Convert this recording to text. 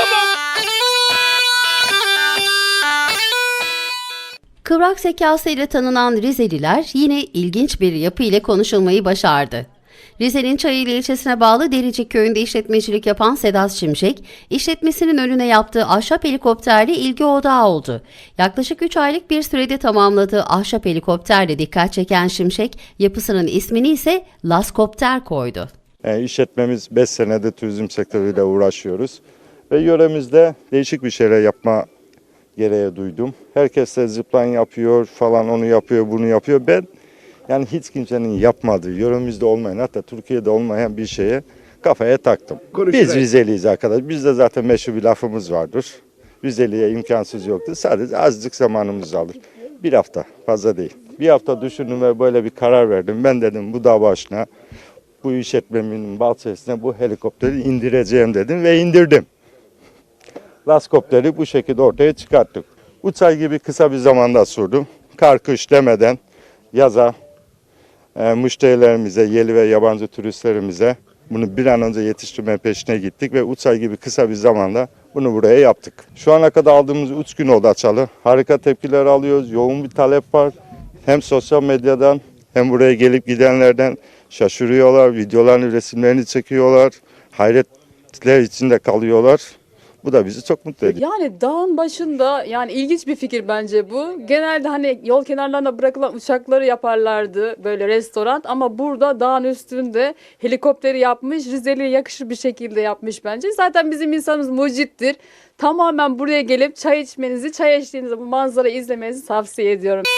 olamam. Kıvrak zekasıyla tanınan Rizeliler yine ilginç bir yapı ile konuşulmayı başardı. Rize'nin Çayeli ilçesine bağlı Dericik köyünde işletmecilik yapan Sedat Şimşek, işletmesinin önüne yaptığı ahşap helikopterle ilgi odağı oldu. Yaklaşık 3 aylık bir sürede tamamladığı ahşap helikopterle dikkat çeken Şimşek, yapısının ismini ise Laskopter koydu. E, işletmemiz 5 senedir turizm sektörüyle uğraşıyoruz. Ve yöremizde değişik bir şeyler yapma gereği duydum. Herkes de zipline yapıyor falan onu yapıyor bunu yapıyor. Ben yani hiç kimsenin yapmadığı, yöremizde olmayan hatta Türkiye'de olmayan bir şeye kafaya taktım. Konuşturayım. Biz Rizeliyiz arkadaş. Bizde zaten meşhur bir lafımız vardır. Rizeli'ye imkansız yoktur. Sadece azıcık zamanımız alır. Bir hafta fazla değil. Bir hafta düşündüm ve böyle bir karar verdim. Ben dedim bu dağ başına bu işletmemin balçesine bu helikopteri indireceğim dedim ve indirdim. Laskopteri bu şekilde ortaya çıkarttık. Üç ay gibi kısa bir zamanda sürdü. Kar kış demeden yaza e, müşterilerimize, yerli ve yabancı turistlerimize bunu bir an önce yetiştirme peşine gittik ve 3 ay gibi kısa bir zamanda bunu buraya yaptık. Şu ana kadar aldığımız 3 gün oldu açalı. Harika tepkiler alıyoruz. Yoğun bir talep var. Hem sosyal medyadan hem buraya gelip gidenlerden şaşırıyorlar. Videolarını, resimlerini çekiyorlar. Hayretler içinde kalıyorlar. Bu da bizi çok mutlu ediyor. Yani dağın başında yani ilginç bir fikir bence bu. Genelde hani yol kenarlarına bırakılan uçakları yaparlardı böyle restoran ama burada dağın üstünde helikopteri yapmış. Rizeli'ye yakışır bir şekilde yapmış bence. Zaten bizim insanımız mucittir. Tamamen buraya gelip çay içmenizi, çay eşliğinizde bu manzarayı izlemenizi tavsiye ediyorum.